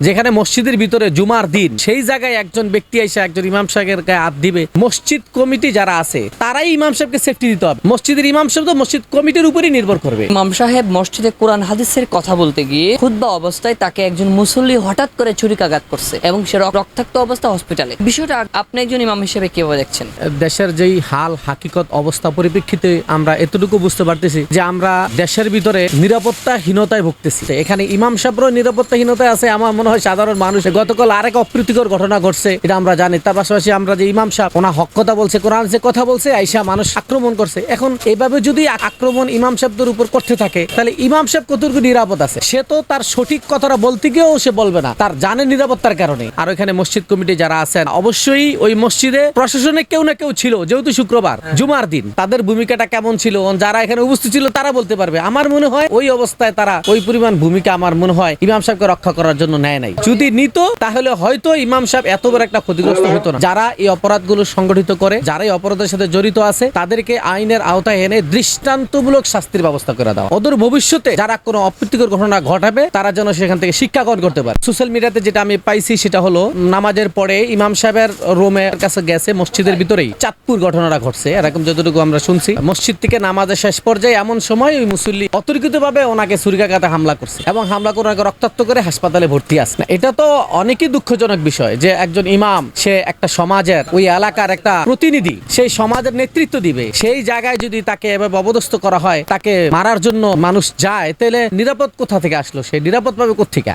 যেখানে মসজিদের ভিতরে জুমার দিন সেই জায়গায় একজন ব্যক্তি এসে একজন ইমাম সাহেবের গায়ে হাত দিবে। মসজিদ কমিটি যারা আছে তারাই ইমাম সাহেবকে সেফটি দিতে হবে। মসজিদের ইমাম সাহেব তো মসজিদ কমিটির উপরই নির্ভর করবে। ইমাম সাহেব মসজিদে কোরআন হাদিসের কথা বলতে গিয়ে খুদ্া অবস্থায় তাকে একজন মুসল্লি হঠাৎ করে ছুরিকাঘাত করছে এবং সে রক- রক্তাক্ত অবস্থা হসপিটালে বিষয়টা আপনি একজন ইমাম হিসেবে কীভাবে দেখছেন? দেশের যেই হাল হাকিকত অবস্থা পরিপ্রেক্ষিতে আমরা এতটুকু বুঝতে পারতেছি যে আমরা দেশের ভিতরে নিরাপত্তাহীনতায় ভুগতেছি। এখানে ইমাম সাহেবরও নিরাপত্তাহীনতায় আছে আমার মনে হয় সাধারণ মানুষ। গতকাল আরেক অপ্রীতিকর ঘটনা ঘটছে এটা আমরা জানি। তার পাশাপাশি আমরা যে ইমাম সাহেব ওনা হক কথা বলছে কোরআন যে কথা বলছে আইসা মানুষ আক্রমণ করছে। এখন এইভাবে যদি আক্রমণ ইমাম সাহেবদের উপর করতে থাকে তাহলে ইমাম সাহেব কতটুকু নিরাপদ আছে? সে তো তার সঠিক কথাটা বলতে গিয়েও সে বলবে না। তার জানে নিরাপত্তার কারণে। আর ওখানে মসজিদ কমিটি যারা আছেন অবশ্যই ওই মসজিদে প্রশাসনে কেউ না কেউ ছিল যেহেতু শুক্রবার জুমার দিন। তাদের ভূমিকাটা কেমন ছিল? যারা এখানে উপস্থিত ছিল তারা বলতে পারবে। আমার মনে হয় ওই অবস্থায় তারা ওই পরিমাণ ভূমিকা আমার মনে হয় ইমাম সাহেবকে রক্ষা করার জন্য নেয় নাই। যদি নিত, তাহলে হয়তো ইমাম সাহেব এত বড় একটা ক্ষতিগ্রস্ত হতো না। যারা এই অপরাধগুলো সংগঠিত করে, যারা এই অপরাধের সাথে জড়িত আছে, তাদেরকে আইনের আওতায় এনে দৃষ্টান্তমূলক শাস্তির ব্যবস্থা করে দেওয়া অদূর ভবিষ্যতে যারা কোনো অপ্রীতিকর ঘটনা ঘটাবে, তারা যেন সেখান থেকে শিক্ষা গ্রহণ করতে পারে। সোশ্যাল মিডিয়াতে যেটা আমি পাইছি, সেটা হলো নামাজের পরে ইমাম সাহেবের রুমের কাছে গেছে, মসজিদের ভিতরেই। চাঁদপুর ঘটনাটা ঘটছে, এরকম যতটুকু আমরা শুনছি। মসজিদ থেকে নামাজের শেষ পর্যায়ে এমন সময় ওই মুসল্লি অতর্কিত ভাবে ওনাকে ছুরিকাঘাতে হামলা করছে এবং হামলা করে ওনাকে রক্তাক্ত করে হাসপাতালে ভর্তি আছে। এটা তো অনেকই দুঃখজনক বিষয় যে একজন ইমাম, সে একটা সমাজের, ওই এলাকার একটা প্রতিনিধি, সেই সমাজের নেতৃত্ব দিবে। সেই জায়গায় যদি তাকে এভাবে অবদস্ত করা হয়, তাকে মারার জন্য মানুষ যায়, তাহলে নিরাপদ কোথা থেকে আসলো? সে নিরাপদ ভাবে কোথেকে